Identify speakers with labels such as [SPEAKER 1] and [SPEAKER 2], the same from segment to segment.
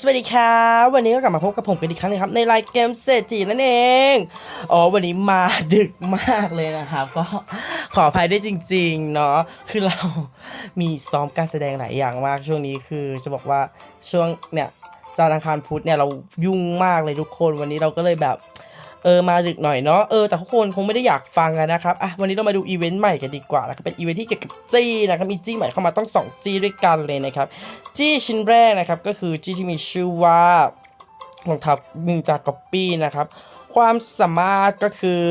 [SPEAKER 1] สวัสดีครับวันนี้ก็กลับมาพบกับผมกันอีกครั้งนึงครับในรายเกมเศรษฐีนั่นเอง อ๋อวันนี้มาดึกมากเลยนะครับ ก็ขออภัยด้วยจริงๆเนาะคือเรามีซ้อมการแสดงหลายอย่างมากช่วงนี้คือจะบอกว่าช่วงเนี่ยจานทร์อังคารพุธเนี่ยเรายุ่งมากเลยทุกคนวันนี้เราก็เลยแบบ เออมาดึกหน่อยเนาะเออแต่ทุกคนคงไม่ได้อยากฟังกันนะครับอะวันนี้เรามาดูอีเวนต์ใหม่กันดีกว่านะครับเป็นอีเวนต์ที่เกี่ยวกับจี้นะครับมีจี้ใหม่เข้ามาต้องสองจี้ด้วยกันเลยนะครับจี้ชิ้นแรกนะครับก็คือจี้ที่มีชื่อว่ารองเท้ามิงจากก๊อปปี้นะครับความสามารถก็คือ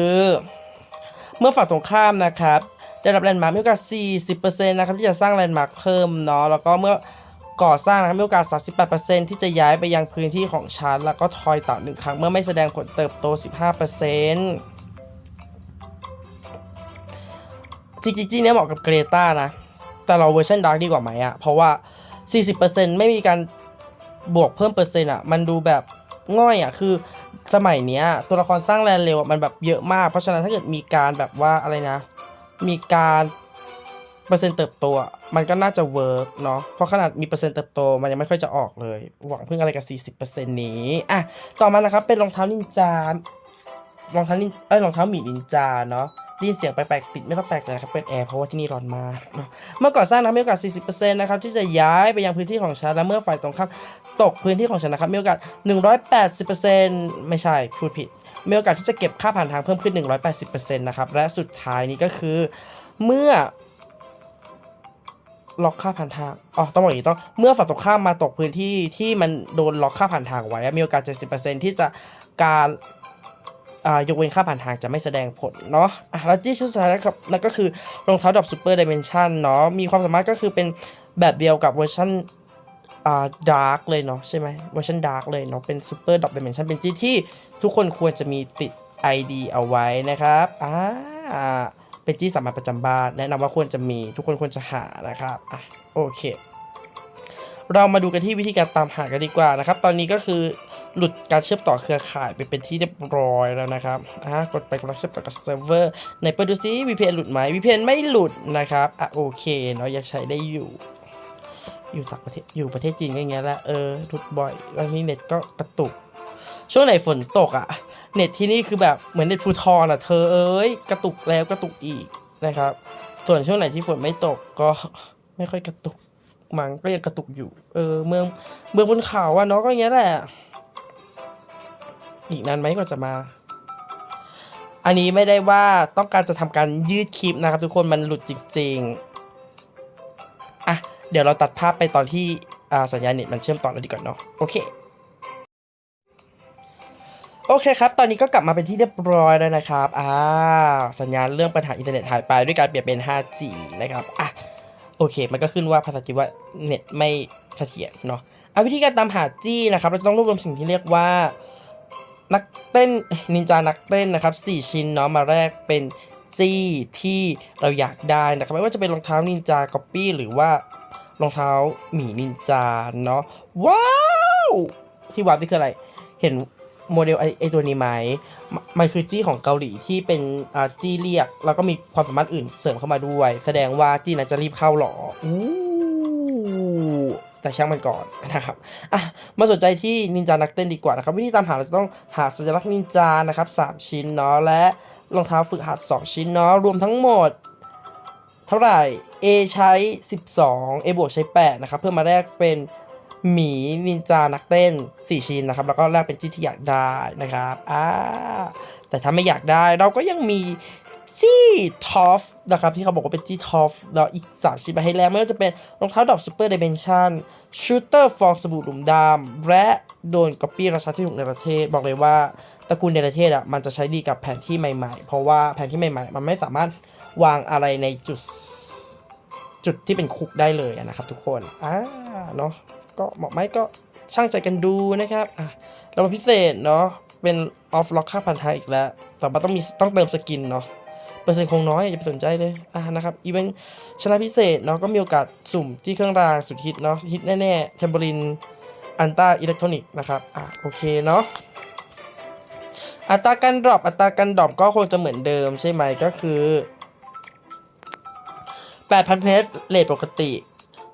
[SPEAKER 1] เมื่อฝั่งตรงข้ามนะครับได้รับแลนด์มาร์กมีโอกาส40%นะครับที่จะสร้างแลนด์มาร์กเพิ่มเนาะแล้วก็เมื่อ ก่อสร้างนะครับมีโอกาส 38%ที่จะย้ายไปยังพื้นที่ของชั้น แล้วก็ทอยต่อหนึ่งครั้งเมื่อไม่แสดงผลเติบโต 15%จริงๆจริงๆเนี่ยเหมาะกับเกรตานะ แต่เราเวอร์ชันดาร์กดีกว่าไหมอะเพราะว่า 40%ไม่มีการบวกเพิ่มเปอร์เซ็นต์อะมันดูแบบง่อยอะคือสมัยเนี้ยตัวละครสร้างแลนเร็วมันแบบเยอะมาก เพราะฉะนั้นถ้าเกิดมีการแบบว่าอะไรนะ มีการ เปอร์เซ็นต์เติบโตมันก็น่าจะเวิร์กเนาะเพราะขนาดมีเปอร์เซ็นต์เติบโตมันยังไม่ค่อยจะออกเลย หวังพึ่งอะไรกับ 40%นี้อะต่อมานะครับเป็นรองเท้านินจารองเท้านินเอ้ยรองเท้าหมีนินจาเนาะได้ยินเสียงแปลกๆติดไม่ต้องแปลกใจนะครับเป็นแอร์เพราะว่าที่นี่ร้อนมากเนาะเมื่อก่อสร้างนะมีโอกาส 40%นะครับที่จะย้ายไปยังพื้นที่ของฉันและเมื่อฝ่ายตรงข้ามตกพื้นที่ของฉันนะครับมีโอกาส 180%ไม่ใช่พูดผิดมีโอกาสที่จะเก็บค่าผ่านทางเพิ่มขึ้น 180%นะครับและสุดท้ายนี้ก็คือ เมื่อ ล็อกค่าผ่านทาง อ๋อ ต้องบอกอย่างนี้ต้อง เมื่อฝั่งตรงข้ามมาตกพื้นที่ที่มันโดนล็อกค่าผ่านทางไว้ มีโอกาส 70%ที่จะการยกเว้นค่าผ่านทางจะไม่แสดงผลเนาะอะแล้วที่สุดท้ายนะครับนั่นก็คือรองเท้าดรอปซูเปอร์ดิเมนชันเนาะ มีความสามารถก็คือเป็นแบบเดียวกับเวอร์ชันอ่าดาร์กเลยเนาะใช่ไหมเวอร์ชันดาร์กเลยเนาะ เป็นซูเปอร์ดรอปดิเมนชันเป็นจีที่ทุกคนควรจะมีติด ID เอาไว้นะครับ อ่า เป็นจี้สามัญประจำบ้านแนะนำว่าควรจะมีทุกคนควรจะหานะครับอะโอเค เรามาดูกันที่วิธีการตามหากันดีกว่านะครับ ตอนนี้ก็คือหลุดการเชื่อมต่อเครือข่ายไปเป็นที่เรียบร้อยแล้วนะครับอะกดไปกดเชื่อมต่อกับเซิร์ฟเวอร์ในเปิดดูซิ VPN หลุดไหม VPN ไม่หลุดนะครับอะโอเคเนาะยังใช้ได้อยู่ อยู่ต่างประเทศอยู่ประเทศจีนก็อย่างเงี้ยแหละเออหลุดบ่อยแล้วนี่เน็ตก็กระตุก ช่วงไหนฝนตกอะ่ะ เน็ตที่นี่คือแบบเหมือนเน็ตภูทรอะเธอเอ้ยกระตุกแล้วกระตุกอีกนะครับ ส่วนช่วงไหนที่ฝนไม่ตกก็ไม่ค่อยกระตุกมังก็ยังกระตุกอยู่ เออเมืองเมืองบนเขาอะเนาะก็อย่างเงี้ยแหละ อีกนานไหมกว่าจะมา อันนี้ไม่ได้ว่าต้องการจะทำการยืดคลิปนะครับ ทุกคนมันหลุดจริงๆอะเดี๋ยวเราตัดภาพไปตอนที่อ่าสัญญาณเน็ตมันเชื่อมต่อแล้วดีกว่าเนาะโอเค โอเคครับ ตอนนี้ก็กลับมาเป็นที่เรียบร้อยแล้วนะครับ อ่า สัญญาณเรื่องปัญหาอินเทอร์เน็ตหายไปด้วยการเปลี่ยนเป็น 5G นะครับ อะ โอเค มันก็ขึ้นว่าภาษาจีนว่าเน็ตไม่เสถียรเนาะเอาวิธีการตามหาจี้นะครับ เราจะต้องรวบรวมสิ่งที่เรียกว่า นักเต้นนินจานักเต้นนะครับ 4 ชิ้นเนาะ มาแรกเป็นจี้ที่เราอยากได้นะครับไม่ว่าจะเป็นรองเท้านินจาก๊อปปี้หรือว่ารองเท้าหมีนินจาเนาะ ว้าว ที่วาร์ปนี่คืออะไร เห็น โมเดลไอไอตัวนี้ไหมมมันคือจี้ของเกาหลีที่เป็นอ่าจี้เรียก แล้วก็มีความสามารถอื่นเสริมเข้ามาด้วย แสดงว่าจี้นั้นจะรีบเข้าหรออู้แต่ช่างมันก่อนนะครับ อะ มาสนใจที่นินจานักเต้นดีกว่านะครับ วิธีตามหาเราจะต้องหาสัญลักษณ์นินจานะครับ 3 ชิ้นเนาะ และรองเท้าฝึกหัด 2 ชิ้นเนาะ รวมทั้งหมด เท่าไหร่ A ใช้ 12 A บวกใช้ 8 นะครับ เพื่อมาแลกเป็น หมีนินจานักเต้น 4 ชิ้นนะครับ แล้วก็แลกเป็นจี้ที่อยากได้นะครับอ่าแต่ถ้าไม่อยากได้เราก็ยังมีจี้ทอฟนะครับ ที่เขาบอกว่าเป็นจี้ทอฟแล้วอีก 3 ชิ้นมาให้แลกไม่ว่าจะเป็นรองเท้าดอกซูเปอร์เดเมนชั่นชูเตอร์ฟองสบู่หลุมดำและโดนก๊อปปี้ราชาที่ถูกในประเทศบอกเลยว่าตระกูลในประเทศอะมันจะใช้ดีกับแผนที่ใหม่ๆ เพราะว่าแผนที่ใหม่ๆ มันไม่สามารถวางอะไรในจุดจุดที่เป็นคุกได้เลยนะครับทุกคน อ่า เนาะ ก็เหมาะไหมก็ช่างใจกันดูนะครับอะเรามาพิเศษเนาะเป็นออฟล็อกค่าพันธะอีกแล้ว แต่ว่าต้องมีต้องเติมสกินเนาะเปอร์เซ็นต์คงน้อยอย่าไปสนใจเลยอะนะครับอีเวนต์ชนะพิเศษเนาะก็มีโอกาสสุ่มจี้เครื่องรางสุดฮิตเนาะฮิตแน่ๆเทมโบลินอันต้าอิเล็กทรอนิกส์นะครับอะโอเคเนาะอัตราการดรอปอัตราการดรอปก็คงจะเหมือนเดิมใช่ไหมก็คือ8,000เพชรเลทปกติ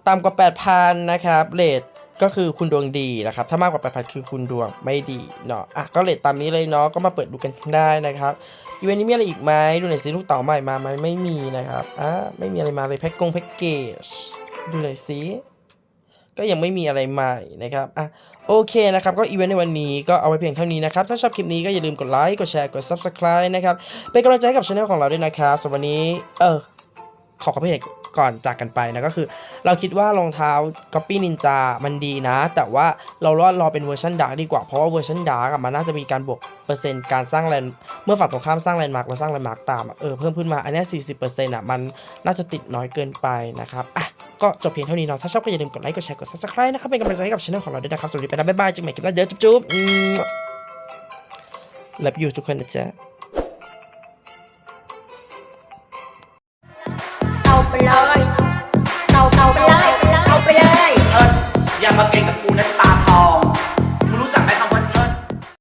[SPEAKER 1] ต่ำกว่า 8,000 นะครับเลท ก็คือคุณดวงดีนะครับ ถ้ามากกว่า 8,000 คือคุณดวงไม่ดีเนาะอะก็เลทตามนี้เลยเนาะก็มาเปิดดูกันได้นะครับอีเวนต์นี้มีอะไรอีกไหมดูหน่อยสิลูกเต๋าใหม่มาไหมไม่มีนะครับอะไม่มีอะไรมาเลยแพ็กกงแพ็กเกจดูหน่อยสิก็ยังไม่มีอะไรใหม่นะครับ อะ โอเคนะครับ ก็อีเวนต์ในวันนี้ก็เอาไว้เพียงเท่านี้นะครับ ถ้าชอบคลิปนี้ก็อย่าลืมกดไลค์ กดแชร์ กด subscribe นะครับ เป็นกำลังใจให้กับช่องของเราด้วยนะครับสำหรับวันนี้ เออ ขอคอมเมนก่อนจากกันไปนะก็คือ เราคิดว่ารองเท้า Copy Ninja มันดีนะ แต่ว่าเรารอรอเป็นเวอร์ชันดาร์กดีกว่า เพราะว่าเวอร์ชันดาร์กมันน่าจะมีการบวกเปอร์เซ็นต์การสร้างแลนเมื่อฝั่งตรงข้ามสร้างแลนด์มาร์กแล้วสร้างแลนด์มาร์กตามเออเพิ่มขึ้นมาอันนี้สี่สิบเปอร์เซ็นต์อะมันน่าจะติดน้อยเกินไปนะครับอะก็จบเพียงเท่านี้เนาะถ้าชอบก็อย่าลืมกดไลค์กดแชร์กด subscribe นะครับเป็นกำลังใจให้กับช่องของเราด้วยนะครับสวัสดีไปนะบ๊ายบายจึงใหม่คลิปหน้าเดี๋ยวจุ๊บๆอืมเลิฟยูทุกคนนะจ๊ะ
[SPEAKER 2] ไปเลยเอาเอาไปเลยเอาไปเลย
[SPEAKER 3] เอออย่ามาเก่งกับกูนะ